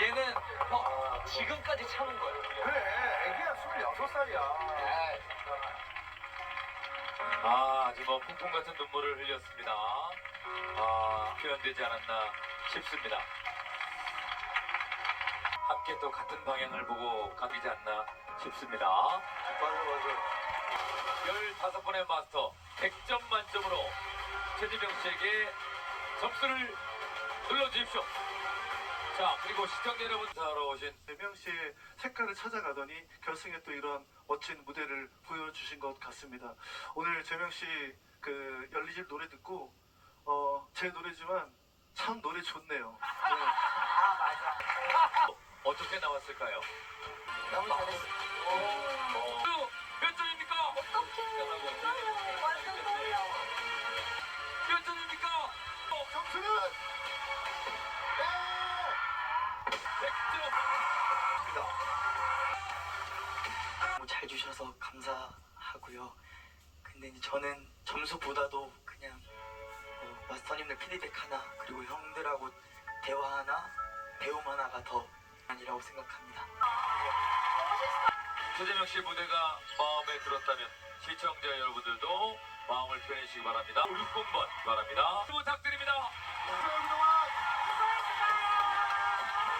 얘는 형 지금까지 참은 거예요. 그래, 애기야 26살이야. 아, 아주 뭐 폭풍 같은 눈물을 흘렸습니다. 아, 표현되지 않았나 싶습니다. 함께 또 같은 방향을 보고 가기지 않나 싶습니다. 맞아, 맞아. 15번의 마스터 100점 만점으로 최지병 씨에게 점수를 눌러주십시오. 자, 그리고 시청자 여러분 사러 오신 대명 씨의 색깔을 찾아가더니 결승에 또 이런 멋진 무대를 보여주신 것 같습니다. 오늘 재명 씨그 열리집 노래 듣고 어, 제 노래지만 참 노래 좋네요. 네. 어떻게 나왔을까요? 너무 잘했어. 어, 잘 주셔서 감사하고요. 근데 이제 저는 점수보다도 그냥 어, 마스터님들 피드백 하나 그리고 형들하고 대화 하나 배움 하나가 더 아니라고 생각합니다. 최재명 씨 무대가 마음에 들었다면 시청자 여러분들도 마음을 표현해 주시기 바랍니다. 6번번 바랍니다. 부탁드립니다.